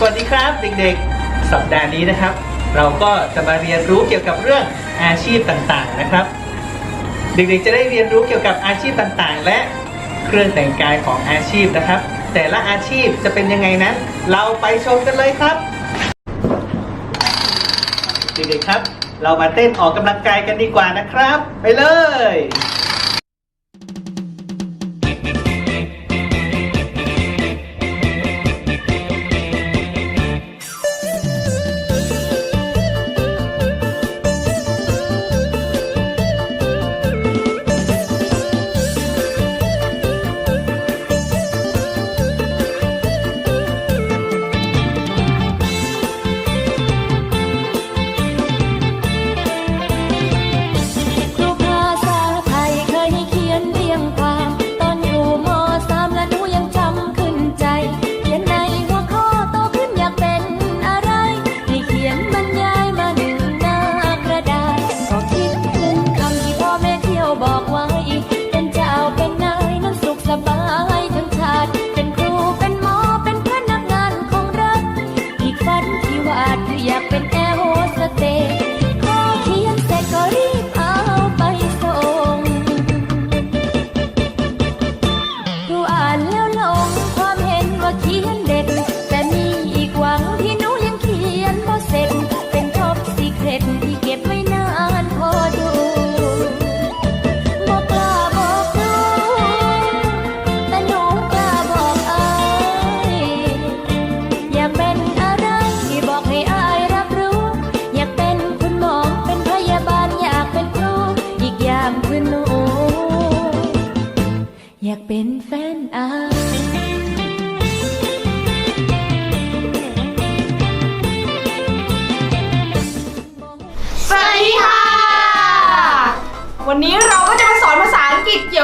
สวัสดีครับเด็กๆ สัปดาห์นี้นะครับ เราก็จะมาเรียนรู้เกี่ยวกับเรื่องอาชีพต่างๆนะครับ เด็กๆจะได้เรียนรู้เกี่ยวกับอาชีพต่างๆ และเครื่องแต่งกายของอาชีพนะครับ แต่ละอาชีพจะเป็นยังไงนั้น เราไปชมกันเลยครับ เด็กๆครับ เรามาเต้นออกกำลังกายกันดีกว่านะครับ ไปเลย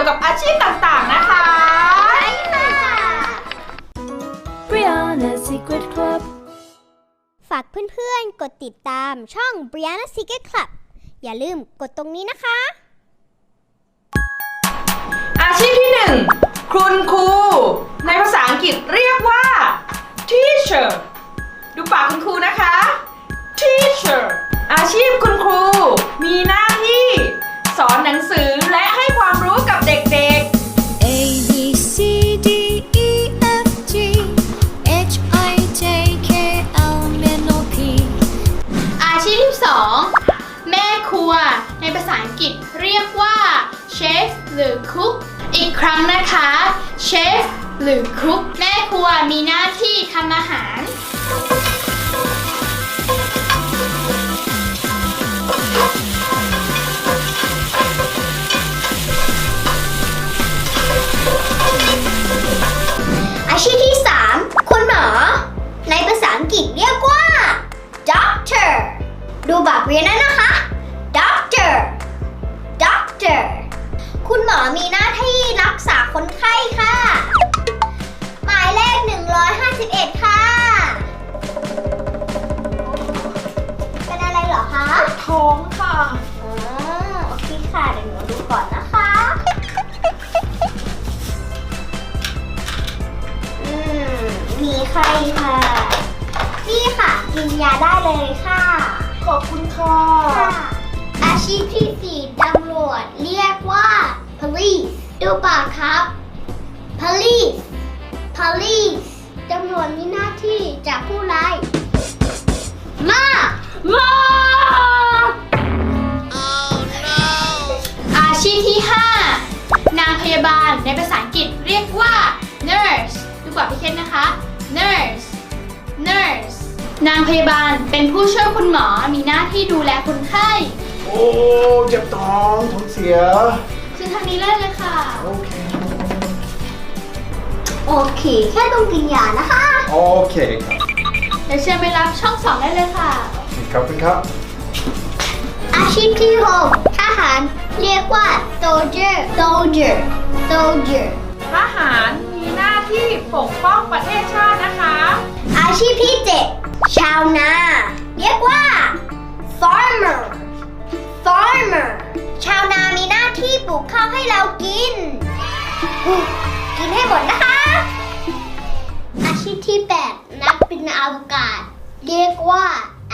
ยวกับอาชีพต่างๆนะคะ Brianna Secret Club ฝากเพื่อนๆ กดติดตามช่อง Brianna Secret Club อย่าลืมกดตรงนี้นะคะ อาชีพที่หนึ่งคุณครู ในภาษาอังกฤษเรียกว่า teacher ดูปากคุณครูนะคะ teacher ษาอังกฤษเรียกว่าเชฟหรือคุกอีกครั้งนะคะเชฟหรือคุกแม่ครัวมีหน้าที่ทำอาหารอาชีพที่ 3 คุณหมอ ในภาษาอังกฤษเรียกว่า doctor ดูบัตรเรียนนั้นนะคะ มอมีหน้าที่รักษาคนไข้ค่ะ หมายเลข 151 ค่ะ เป็นอะไรเหรอคะๆท้องค่ะ อ๋อโอเคค่ะ เดี๋ยวหนูดูก่อนนะคะ อืม มีไข้ค่ะ นี่ค่ะ กินยาได้เลยค่ะ ขอบคุณค่ะค่ะอาชีพที่สี่ตำรวจเรียกว่า police ดูปากครับ police police ตำรวจมีหน้าที่จับผู้ร้าย มา มา อาชีพที่ 5 นางพยาบาลในภาษาอังกฤษเรียกว่า nurse ดูกว่าพี่เคนนะคะ nurse nurse นางพยาบาลเป็นผู้ช่วยคุณหมอมีหน้าที่ดูแลคนไข้ โอ้ เจ็บท้องท้องเสีย คือทางนี้เล่นเลยค่ะ โอเค โอเค แค่ต้องกินยานะคะ โอเคครับเดี๋ยวเชิญไปรับช่องสองได้เลยค่ะ ขอบคุณครับ อาชีพที่หกทหาร เรียกว่า soldier soldier soldier ทหารมีหน้าที่ปกป้องประเทศชาตินะคะ อาชีพที่เจ็ดชาวนา เรียกว่า farmer farmer ชาวนามีหน้า ที่ปลูกข้าวให้เรากินอุ๊ยกินให้หมดนะคะ อาชีพที่ 8 นักบินนอวกาศ เรียกว่า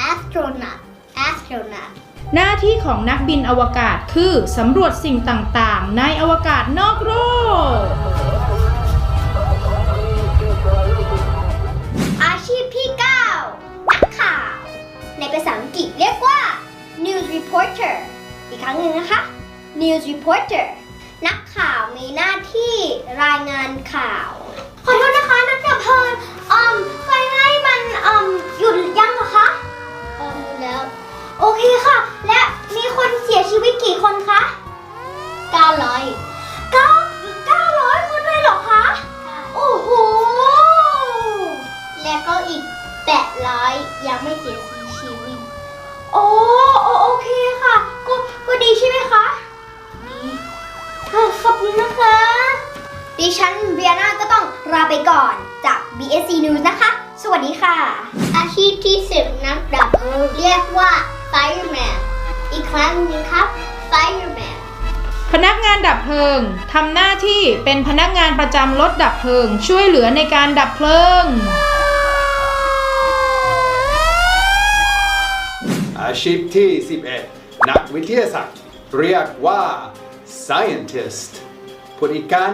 astronaut astronaut หน้าที่ของนักบินอวกาศคือสำรวจสิ่งต่างๆ ในอวกาศนอกโลก อาชีพที่ 9 นักข่าว ในภาษาอังกฤษเรียกว่า news reporter อีกครั้งหนึ่งนะคะ news reporter นักข่าวมีหน้าที่รายงานข่าว ขอโทษนะคะ นักดับเพลิงอืมไฟไหม้มันอืมหยุดยังเหรอคะเออหยุดแล้ว โอเคค่ะ และมีคนเสียชีวิตกี่คนคะ900 9 900คนเลยเหรอคะ โอ้โห แล้วก็อีก 800 ยังไม่เสียชีวิต โอ้โอโอเคค่ะ ก็ก็ดีใช่ไหมคะดีค่ะ ขอบคุณนะคะ ดิฉันเวียนาก็ต้องลาไปก่อนจาก BSC News นะคะ สวัสดีค่ะ อาชีพที่สิบนักดับเพลิงเรียกว่า fireman อีกครั้งหนึงครับ fireman พนักงานดับเพลิงทำหน้าที่เป็นพนักงานประจำรถดับเพลิง ช่วยเหลือในการดับเพลิง อาชีพที่ 11 นักวิทยาศาสตร์ เรียกว่า scientist พูดอีกกัน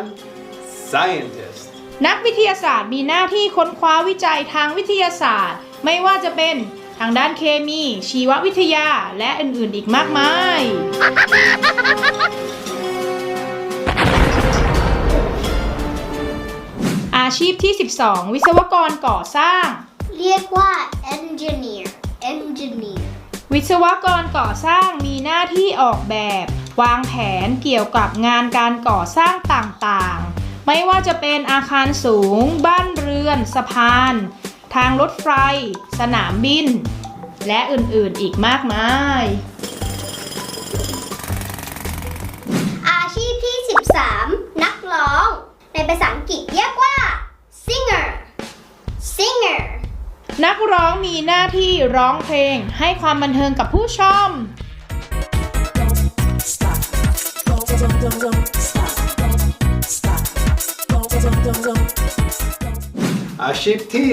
scientist นักวิทยาศาสตร์มีหน้าที่ค้นคว้าวิจัยทางวิทยาศาสตร์ ไม่ว่าจะเป็นทางด้านเคมี ชีววิทยาและอื่นๆอีกมากมาย อาชีพที่ 12 วิศวกรก่อสร้าง เรียกว่า engineer engineer วิศวกรก่อสร้างมีหน้าที่ออกแบบ วางแผนเกี่ยวกับงานการก่อสร้างต่างๆ ไม่ว่าจะเป็นอาคารสูง บ้านเรือน สะพาน ทางรถไฟ สนามบิน และอื่นๆอีกมากมาย อาชีพที่ 13 นักร้อง ในภาษาอังกฤษเรียกว่า singer singer นักร้องมีหน้าที่ร้องเพลงให้ความบันเทิงกับผู้ชม อาชีพที่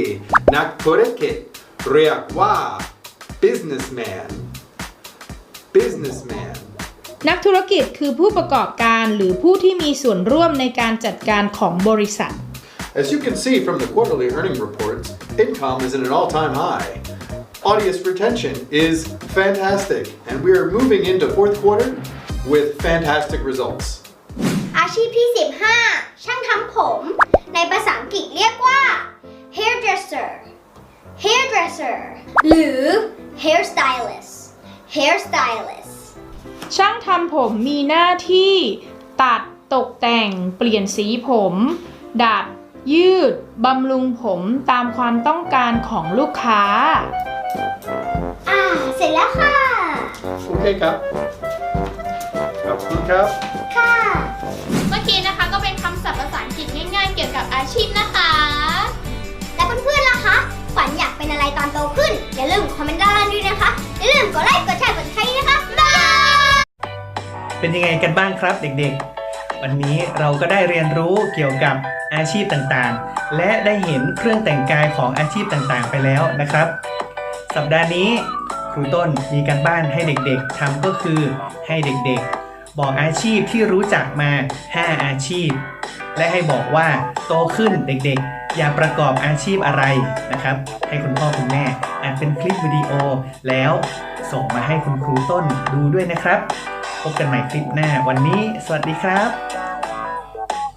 14 นักธุรกิจ เรียกว่า businessman businessman นักธุรกิจคือผู้ประกอบการหรือผู้ที่มีส่วนร่วมในการจัดการของบริษัท As you can see from the quarterly earning reports, income is at an all time high. Audience retention is fantastic, and we are moving into fourth quarter with fantastic results. อาชีพที่ 15 ช่างทำผม ในภาษาอังกฤษเรียกว่า hairdresser hairdresser หรือ hairstylist hairstylist ช่างทำผมมีหน้าที่ตัดตกแต่งเปลี่ยนสีผม ดัด ยืด บำรุงผมตามความต้องการของลูกค้า อ่า เสร็จแล้วค่ะ Okay, Kap. Kap, Kap. ค่ะ เมื่อกี้นะคะก็เป็นคำศัพท์ภาษาอังกฤษง่ายๆ เกี่ยวกับอาชีพนะคะ แล้วเพื่อนๆล่ะคะฝันอยากเป็นอะไรตอนโตขึ้น อย่าลืมคอมเมนต์ด้านล่างด้วยนะคะ อย่าลืมกดไลค์ กดแชร์ กดใช้นะคะ บ๊ายบาย เป็นยังไงกันบ้างครับเด็กๆ วันนี้เราก็ได้เรียนรู้เกี่ยวกับอาชีพต่างๆ และได้เห็นเครื่องแต่งกายของอาชีพต่างๆ ไปแล้วนะครับ สัปดาห์นี้ครูต้นมีการบ้านให้เด็กๆทำก็คือให้เด็กๆ บอกอาชีพที่รู้จักมา 5 อาชีพ และให้บอกว่าโตขึ้นเด็กๆ อยากประกอบอาชีพอะไรนะครับ ให้คุณพ่อคุณแม่อัดเป็นคลิปวิดีโอ แล้วส่งมาให้คุณครูต้นดูด้วยนะครับ พบกันใหม่คลิปหน้าวันนี้ สวัสดีครับ